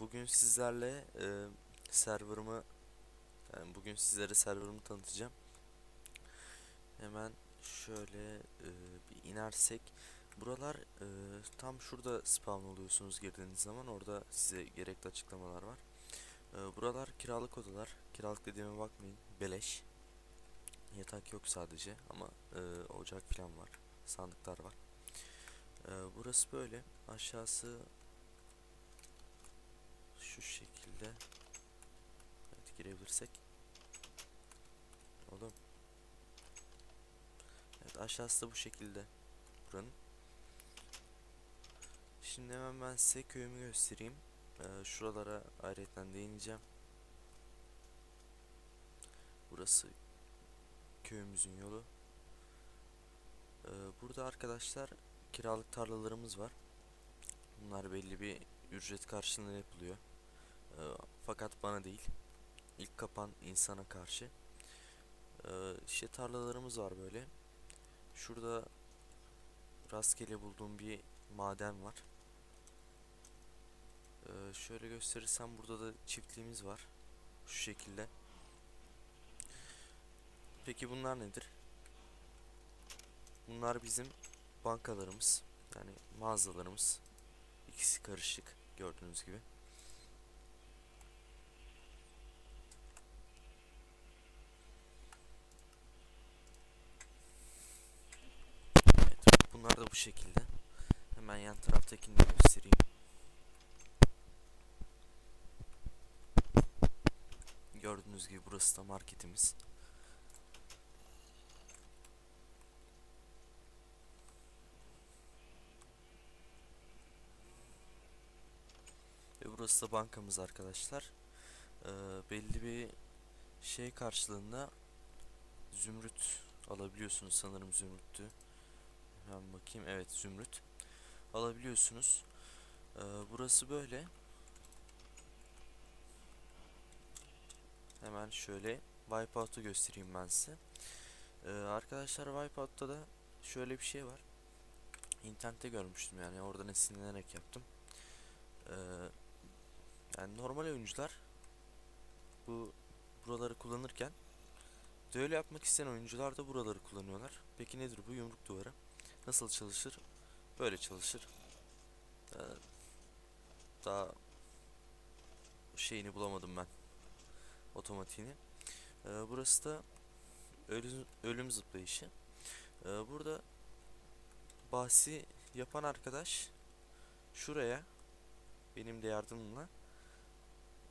bugün sizlerle e, serverımı yani bugün sizlere serverımı tanıtacağım. Hemen şöyle e, bir inersek buralar e, tam şurada spawn oluyorsunuz girdiğiniz zaman orada size gerekli açıklamalar var. E, buralar kiralık odalar. Kiralık dediğime bakmayın. Beleş. Yatak yok sadece ama e, ocak falan var. Sandıklar var. E, burası böyle. Aşağısı şu şekilde. Evet girebilirsek. Oğlum. Evet aşağısı da bu şekilde buranın. Şimdi hemen ben size köyümü göstereyim. Ee, şuralara ayrıca değineceğim. Burası köyümüzün yolu. Ee, burada arkadaşlar kiralık tarlalarımız var. Bunlar belli bir ücret karşılığında yapılıyor ee, fakat bana değil. İlk kapan insana karşı. Ee, işte tarlalarımız var böyle. Şurada rastgele bulduğum bir maden var. Ee, şöyle gösterirsem burada da çiftliğimiz var. Şu şekilde. Peki bunlar nedir? Bunlar bizim bankalarımız. Yani mağazalarımız. İkisi karışık gördüğünüz gibi. Evet, bunlar da bu şekilde. Hemen yan taraftakini de göstereyim. Gördüğünüz gibi burası da marketimiz. Ve burası da bankamız arkadaşlar. Ee, belli bir şey karşılığında zümrüt alabiliyorsunuz sanırım zümrüttü. Hemen bakayım evet zümrüt alabiliyorsunuz. Ee, burası böyle. Hemen şöyle Wipeout'u göstereyim ben size. Ee, arkadaşlar Wipeout'ta da şöyle bir şey var. İnternette görmüştüm yani oradan esinlenerek yaptım. Ee, yani normal oyuncular bu buraları kullanırken Düello yapmak isteyen oyuncular da buraları kullanıyorlar. Peki nedir bu yumruk duvarı? Nasıl çalışır? Böyle çalışır. Daha, daha şeyini bulamadım ben. Otomatiğini. Ee, burası da ölüm, ölüm zıplayışı. Ee, burada bahsi yapan arkadaş şuraya benim de yardımımla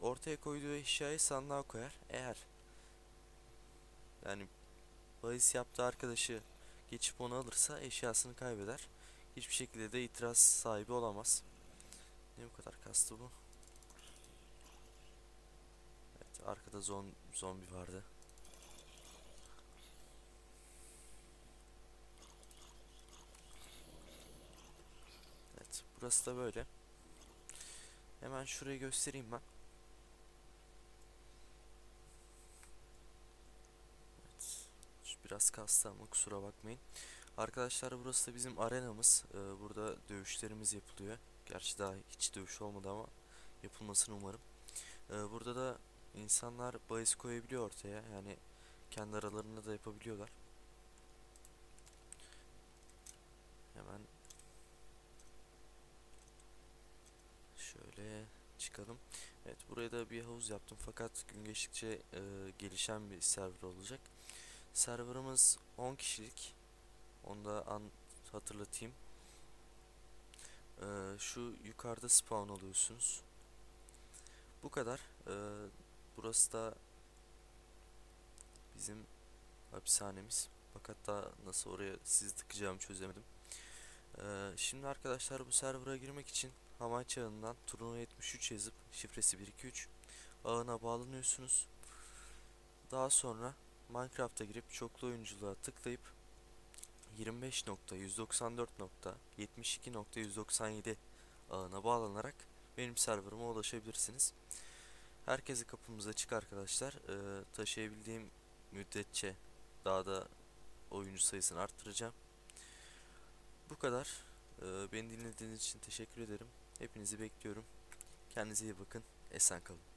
ortaya koyduğu eşyayı sandığa koyar. Eğer yani bahis yaptığı arkadaşı geçip onu alırsa eşyasını kaybeder. Hiçbir şekilde de itiraz sahibi olamaz. Ne bu kadar kastı bu? Evet arkada zon zombi vardı. Evet burası da böyle. Hemen şurayı göstereyim ben. Biraz kastı ama kusura bakmayın. Arkadaşlar burası da bizim arenamız. Ee, burada dövüşlerimiz yapılıyor. Gerçi daha hiç dövüş olmadı ama yapılmasını umarım. Ee, burada da insanlar bahis koyabiliyor ortaya. Yani kendi aralarında da yapabiliyorlar. Hemen şöyle çıkalım. Evet buraya da bir havuz yaptım fakat gün geçtikçe e, gelişen bir server olacak. Serverımız 10 kişilik. Onu da an hatırlatayım. Ee, şu yukarıda spawn oluyorsunuz. Bu kadar. Ee, burası da bizim hapishanemiz. Fakat daha nasıl oraya sizi tıkacağımı çözemedim. Ee, şimdi arkadaşlar bu server'a girmek için Hamaç ağından turnuva 73 yazıp şifresi 123 ağına bağlanıyorsunuz. Daha sonra Minecraft'a girip çoklu oyunculuğa tıklayıp 25.194.72.197 ağına bağlanarak benim serverıma ulaşabilirsiniz. Herkese kapımız açık arkadaşlar. Ee, taşıyabildiğim müddetçe daha da oyuncu sayısını arttıracağım. Bu kadar. Ee, beni dinlediğiniz için teşekkür ederim. Hepinizi bekliyorum. Kendinize iyi bakın. Esen kalın.